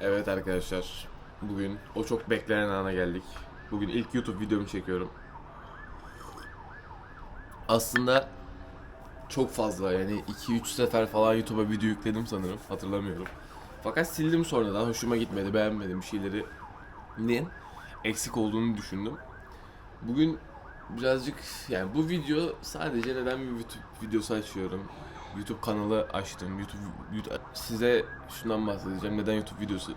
Evet arkadaşlar, bugün o çok beklenen ana geldik. Bugün ilk YouTube videomu çekiyorum. Aslında çok fazla yani 2-3 sefer falan YouTube'a video yükledim sanırım, hatırlamıyorum. Fakat sildim sonradan, hoşuma gitmedi, beğenmedim bir şeyleri. Ne? Eksik olduğunu düşündüm. Bugün birazcık yani bu video sadece neden bir YouTube videosu açıyorum. YouTube kanalı açtım. YouTube, YouTube- size şundan bahsedeceğim. Neden YouTube videosu?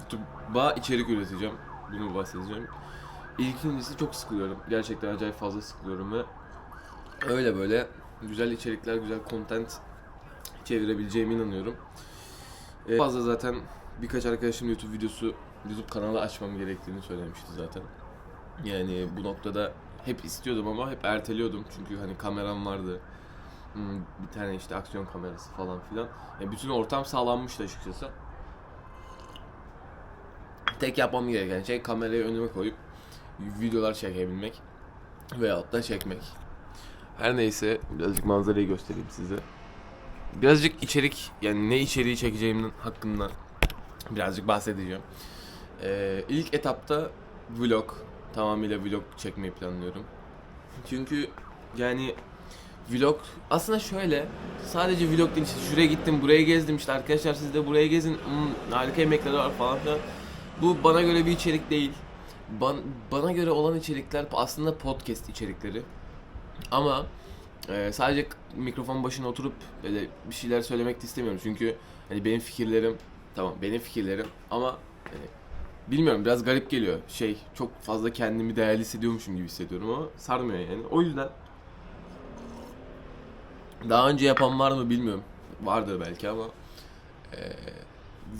YouTube'a içerik üreteceğim. Bunu bahsedeceğim. İlkincisi çok sıkılıyorum. Gerçekten acayip fazla sıkılıyorum ve öyle böyle güzel içerikler, güzel content çevirebileceğime inanıyorum. Ee, fazla zaten birkaç arkadaşım YouTube videosu, YouTube kanalı açmam gerektiğini söylemişti zaten. Yani bu noktada hep istiyordum ama hep erteliyordum çünkü hani kameram vardı. Hmm, Bir tane işte aksiyon kamerası falan filan. Yani bütün ortam sağlanmıştı açıkçası. Tek yapmam gereken şey kamerayı önüme koyup videolar çekebilmek veyahut da çekmek. Her neyse birazcık manzarayı göstereyim size. Birazcık içerik yani ne içeriği çekeceğimin hakkında birazcık bahsedeceğim. Ee, ilk etapta vlog tamamıyla vlog çekmeyi planlıyorum. Çünkü yani vlog aslında şöyle sadece vlog değil işte şuraya gittim buraya gezdim işte arkadaşlar siz de buraya gezin hmm, harika yemekler var falan filan. Bu bana göre bir içerik değil. Ban- bana göre olan içerikler aslında podcast içerikleri. Ama e, sadece mikrofon başına oturup böyle bir şeyler söylemek de istemiyorum. Çünkü hani benim fikirlerim tamam benim fikirlerim ama hani, bilmiyorum biraz garip geliyor. Şey çok fazla kendimi değerli hissediyormuşum gibi hissediyorum ama sarmıyor yani. O yüzden daha önce yapan var mı bilmiyorum. Vardır belki ama eee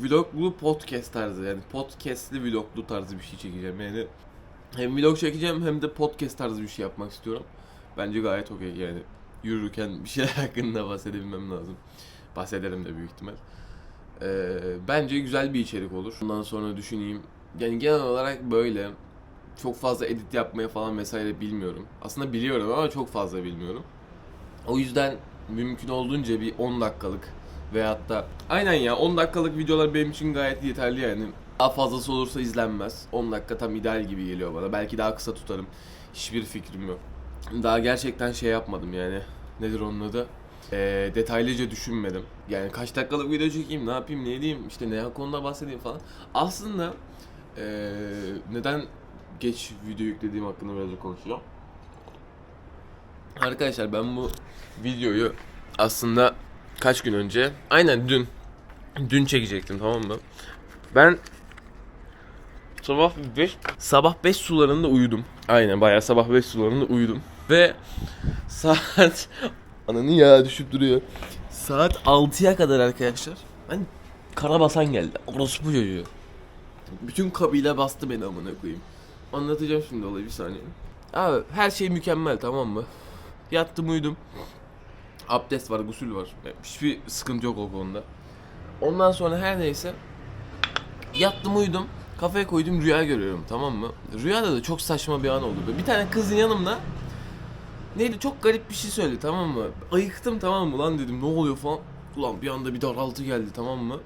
vloglu podcast tarzı yani podcastli vloglu tarzı bir şey çekeceğim yani. Hem vlog çekeceğim hem de podcast tarzı bir şey yapmak istiyorum. Bence gayet okey yani. Yürürken bir şeyler hakkında bahsedebilmem lazım. Bahsederim de büyük ihtimal. Eee, bence güzel bir içerik olur. Bundan sonra düşüneyim. Yani genel olarak böyle. Çok fazla edit yapmaya falan vesaire bilmiyorum. Aslında biliyorum ama çok fazla bilmiyorum. O yüzden mümkün olduğunca bir 10 dakikalık veyahut da aynen ya 10 dakikalık videolar benim için gayet yeterli yani. Daha fazlası olursa izlenmez. 10 dakika tam ideal gibi geliyor bana. Belki daha kısa tutarım. Hiçbir fikrim yok. Daha gerçekten şey yapmadım yani. Nedir onun adı? Ee, detaylıca düşünmedim. Yani kaç dakikalık video çekeyim, ne yapayım, ne edeyim, işte ne konuda bahsedeyim falan. Aslında ee, neden geç video yüklediğim hakkında birazcık konuşacağım. Arkadaşlar ben bu videoyu aslında kaç gün önce aynen dün dün çekecektim tamam mı? Ben sabah 5 sabah 5 sularında uyudum. Aynen bayağı sabah 5 sularında uyudum. Ve saat ananı ya düşüp duruyor. Saat 6'ya kadar arkadaşlar. Ben karabasan geldi. Orospu çocuğu. Bütün kabile bastı beni amına koyayım. Anlatacağım şimdi olayı bir saniye. Abi her şey mükemmel tamam mı? Yattım uyudum. Abdest var, gusül var. Hiçbir sıkıntı yok o konuda. Ondan sonra her neyse yattım uyudum. Kafaya koydum rüya görüyorum tamam mı? Rüyada da çok saçma bir an oldu. Bir tane kızın yanımda neydi çok garip bir şey söyledi tamam mı? Ayıktım tamam mı lan dedim ne oluyor falan. Ulan bir anda bir daraltı geldi tamam mı?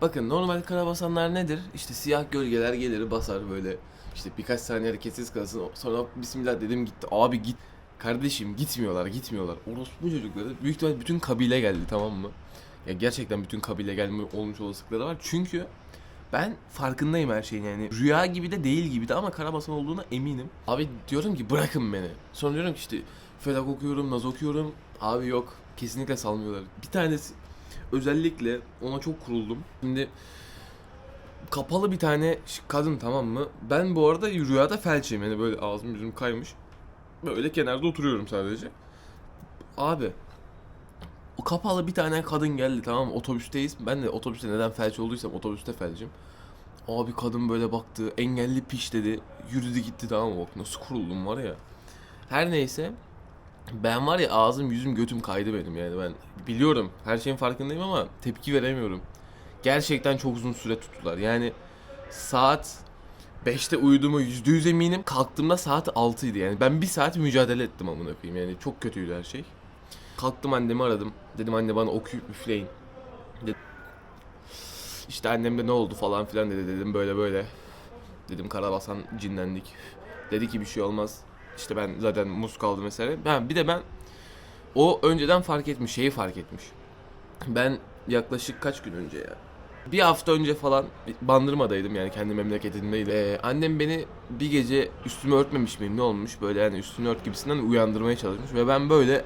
Bakın normal karabasanlar nedir? İşte siyah gölgeler gelir basar böyle. İşte birkaç saniye hareketsiz kalsın. Sonra bismillah dedim gitti. Abi git. Kardeşim gitmiyorlar gitmiyorlar. Orospu çocukları büyük ihtimal bütün kabile geldi tamam mı? Ya gerçekten bütün kabile gelme olmuş olasılıkları var. Çünkü ben farkındayım her şeyin yani. Rüya gibi de değil gibi de ama karabasan olduğuna eminim. Abi diyorum ki bırakın beni. Sonra diyorum ki işte felak okuyorum, naz okuyorum. Abi yok. Kesinlikle salmıyorlar. Bir tanesi özellikle ona çok kuruldum. Şimdi kapalı bir tane kadın tamam mı? Ben bu arada rüyada felçim yani böyle ağzım yüzüm kaymış. Böyle kenarda oturuyorum sadece. Abi o kapalı bir tane kadın geldi tamam mı? Otobüsteyiz. Ben de otobüste neden felç olduysam otobüste felcim. Abi kadın böyle baktı. Engelli piş dedi. Yürüdü gitti tamam mı? Bak nasıl kuruldum var ya. Her neyse. Ben var ya ağzım yüzüm götüm kaydı benim yani ben biliyorum her şeyin farkındayım ama tepki veremiyorum. Gerçekten çok uzun süre tuttular yani saat 5'te uyuduğuma %100 eminim kalktığımda saat 6 idi yani ben bir saat mücadele ettim amına koyayım yani çok kötüydü her şey. Kalktım annemi aradım dedim anne bana okuyup üfleyin. De- İşte annem de ne oldu falan filan dedi dedim böyle böyle. Dedim Karabasan cinlendik. Dedi ki bir şey olmaz. İşte ben zaten muz kaldı mesela. Ben bir de ben o önceden fark etmiş, şeyi fark etmiş. Ben yaklaşık kaç gün önce ya? Bir hafta önce falan Bandırma'daydım yani kendi memleketimdeydim. Ee, annem beni bir gece üstümü örtmemiş miyim ne olmuş böyle yani üstünü ört gibisinden uyandırmaya çalışmış ve ben böyle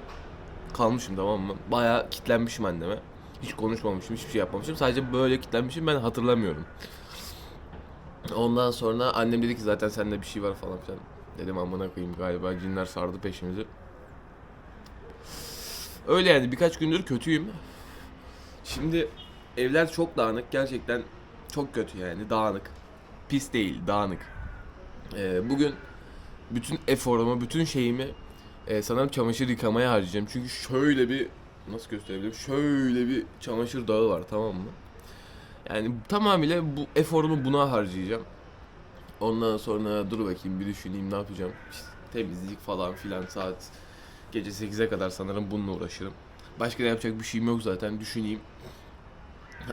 kalmışım tamam mı? Bayağı kitlenmişim anneme. Hiç konuşmamışım, hiçbir şey yapmamışım. Sadece böyle kitlenmişim ben hatırlamıyorum. Ondan sonra annem dedi ki zaten sende bir şey var falan filan. Dedim amına koyayım galiba cinler sardı peşimizi. Öyle yani birkaç gündür kötüyüm. Şimdi evler çok dağınık gerçekten çok kötü yani dağınık. Pis değil dağınık. Ee, bugün bütün eforumu, bütün şeyimi e, sanırım çamaşır yıkamaya harcayacağım. Çünkü şöyle bir nasıl gösterebilirim? Şöyle bir çamaşır dağı var tamam mı? Yani tamamıyla bu eforumu buna harcayacağım. Ondan sonra dur bakayım bir düşüneyim ne yapacağım. İşte temizlik falan filan saat gece 8'e kadar sanırım bununla uğraşırım. Başka da yapacak bir şeyim yok zaten düşüneyim.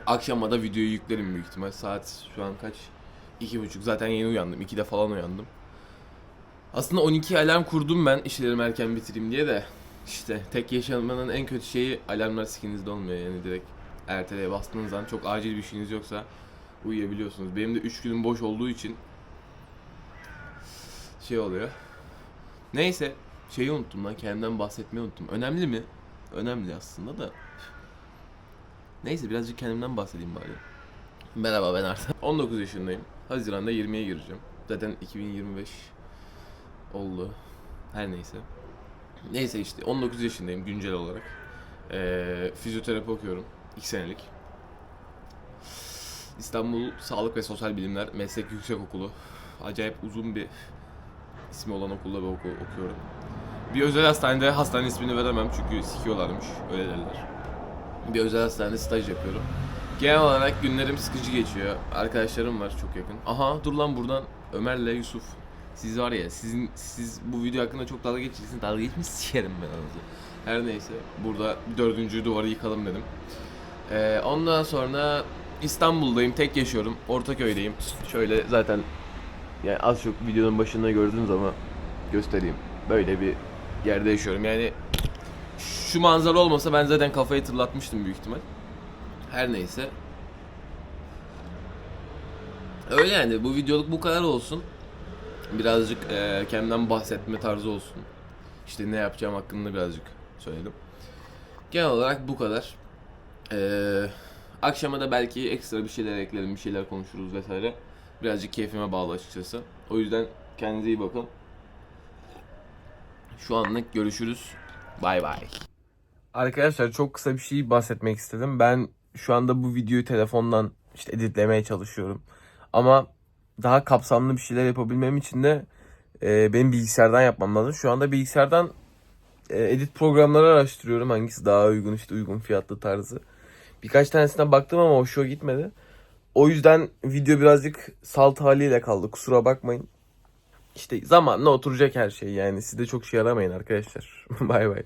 Akşama da videoyu yüklerim büyük ihtimal. Saat şu an kaç? İki buçuk. Zaten yeni uyandım. 2'de falan uyandım. Aslında 12 alarm kurdum ben işlerimi erken bitireyim diye de. İşte tek yaşanmanın en kötü şeyi alarmlar sikinizde olmuyor yani direkt erteleye bastığınız an çok acil bir şeyiniz yoksa uyuyabiliyorsunuz. Benim de 3 günüm boş olduğu için şey oluyor. Neyse şeyi unuttum lan kendimden bahsetmeyi unuttum. Önemli mi? Önemli aslında da. Neyse birazcık kendimden bahsedeyim bari. Merhaba ben Arda. 19 yaşındayım. Haziran'da 20'ye gireceğim. Zaten 2025 oldu. Her neyse. Neyse işte 19 yaşındayım güncel olarak. Ee, fizyoterapi okuyorum. 2 senelik. İstanbul Sağlık ve Sosyal Bilimler Meslek Yüksekokulu. Acayip uzun bir ismi olan okulda bir okul okuyorum. Bir özel hastanede hastane ismini veremem çünkü sikiyorlarmış öyle derler. Bir özel hastanede staj yapıyorum. Genel olarak günlerim sıkıcı geçiyor. Arkadaşlarım var çok yakın. Aha dur lan buradan Ömer'le Yusuf. Siz var ya sizin siz bu video hakkında çok dalga geçeceksiniz. Dalga geçmiş sikerim ben anasını. Her neyse burada dördüncü duvarı yıkalım dedim. Ee, ondan sonra İstanbul'dayım. Tek yaşıyorum. Ortaköy'deyim. Şöyle zaten yani az çok videonun başında gördünüz ama göstereyim. Böyle bir yerde yaşıyorum. Yani şu manzara olmasa ben zaten kafayı tırlatmıştım büyük ihtimal. Her neyse. Öyle yani bu videoluk bu kadar olsun. Birazcık eee, kendimden bahsetme tarzı olsun. İşte ne yapacağım hakkında birazcık söyledim. Genel olarak bu kadar. Eee akşama da belki ekstra bir şeyler eklerim, bir şeyler konuşuruz vesaire. Birazcık keyfime bağlı açıkçası. O yüzden kendinize iyi bakın. Şu anlık görüşürüz. Bay bay. Arkadaşlar çok kısa bir şey bahsetmek istedim. Ben şu anda bu videoyu telefondan işte editlemeye çalışıyorum. Ama daha kapsamlı bir şeyler yapabilmem için de e, benim bilgisayardan yapmam lazım. Şu anda bilgisayardan e, edit programları araştırıyorum. Hangisi daha uygun işte uygun fiyatlı tarzı. Birkaç tanesine baktım ama hoşuma gitmedi. O yüzden video birazcık salt haliyle kaldı. Kusura bakmayın. İşte zamanla oturacak her şey yani. Siz de çok şey aramayın arkadaşlar. bay bay.